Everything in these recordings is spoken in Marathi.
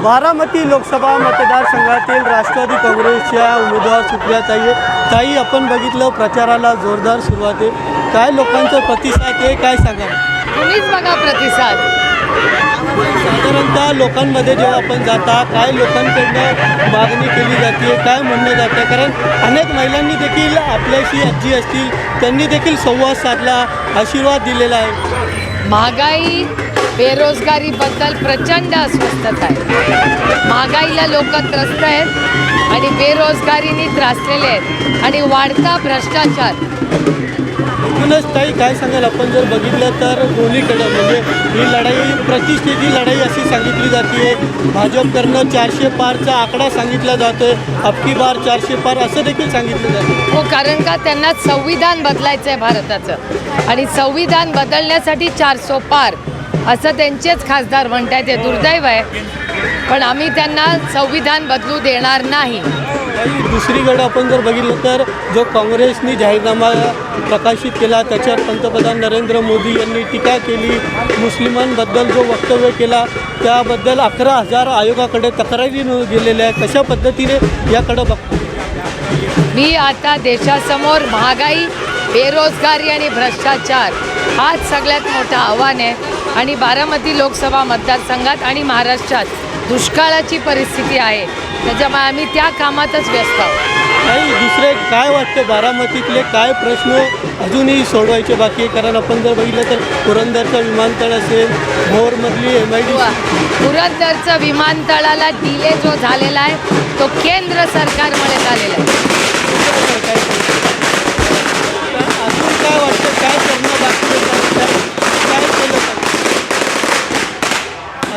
बारामती लोकसभा मतदारसंघातील राष्ट्रवादी काँग्रेसच्या उमेदवार सुप्रिया ताई ताई आपण बघितलं प्रचाराला जोरदार सुरुवात आहे. काय लोकांचा प्रतिसाद आहे काय सांगा तुम्हीच बघा प्रतिसाद. साधारणतः लोकांमध्ये जेव्हा आपण जाता काय लोकांकडनं मागणी केली जाते काय म्हणणं जातं? कारण अनेक महिलांनी देखील आपल्याशी आजी असतील त्यांनी देखील संवाद साधला आशीर्वाद दिलेला आहे. महागाई बेरोजगारीबद्दल प्रचंड अस्वस्थता आहे. महागाईला लोक त्रस्त आहेत आणि बेरोजगारीने त्रासलेले आहेत आणि वाढता भ्रष्टाचार. एकूणच ताई काय सांगाल? आपण जर बघितलं तर दोन्हीकडं म्हणजे ही लढाई प्रतिष्ठेची लढाई अशी सांगितली जाते भाजपकडनं चारशे पारचा आकडा सांगितला जातोय. अबकी बार चारशे पार असं देखील सांगितलं जातं हो कारण का त्यांना संविधान बदलायचं आहे भारताचं. आणि संविधान बदलण्यासाठी चारसो पार असं त्यांचेच खासदार म्हणतायत ते दुर्दैव आहे. पण आम्ही त्यांना संविधान बदलू देणार नाही. दुसरीकडे आपण जर बघितलं तर जो काँग्रेसनी जाहीरनामा प्रकाशित केला त्याच्यावर पंतप्रधान नरेंद्र मोदी यांनी टीका केली मुस्लिमांबद्दल जो वक्तव्य केला त्याबद्दल अकरा हजार आयोगाकडे तक्रारी गेलेल्या आहे कशा पद्धतीने याकडे बघतो मी आता देशासमोर महागाई बेरोजगारी आणि भ्रष्टाचार हाच सगळ्यात मोठं आव्हान आहे. आणि बारामती लोकसभा मतदारसंघात आणि महाराष्ट्रात दुष्काळाची परिस्थिती आहे. त्याच्यामुळे आम्ही त्या कामातच व्यस्त आहोत. नाही दुसरे काय वाटतं? बारामतीतले काय प्रश्न अजूनही सोडवायचे बाकी आहे? कारण आपण जर बघितलं तर पुरंदरचं विमानतळ असेल भोरमधली एम आय डी पुरंदरचं विमानतळाला डिले जो झालेला आहे तो केंद्र सरकारमुळे झालेला आहे अजून काय वाटतं काय करणं बाकी आहे? काय केलं पाहिजे?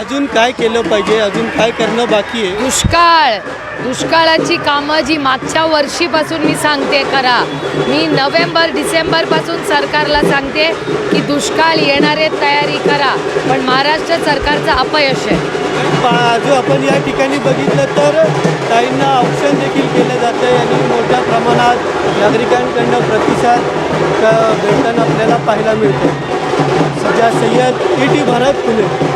अजून काय केलं पाहिजे? अजून काय करणं बाकी आहे? दुष्काळ. दुष्काळाची कामं जी मागच्या वर्षीपासून मी सांगते करा. मी नोव्हेंबर डिसेंबरपासून सरकारला सांगते की दुष्काळ येणारे तयारी करा. पण महाराष्ट्र सरकारचं अपयश आहे. पा- जो आपण या ठिकाणी बघितलं तर ताईंना ऑप्शन देखील केलं जातं आहे आणि मोठ्या प्रमाणात नागरिकांकडनं प्रतिसाद क- भेटताना आपल्याला पाहायला मिळतो सजा सय्यद ई टी भारत पुणे.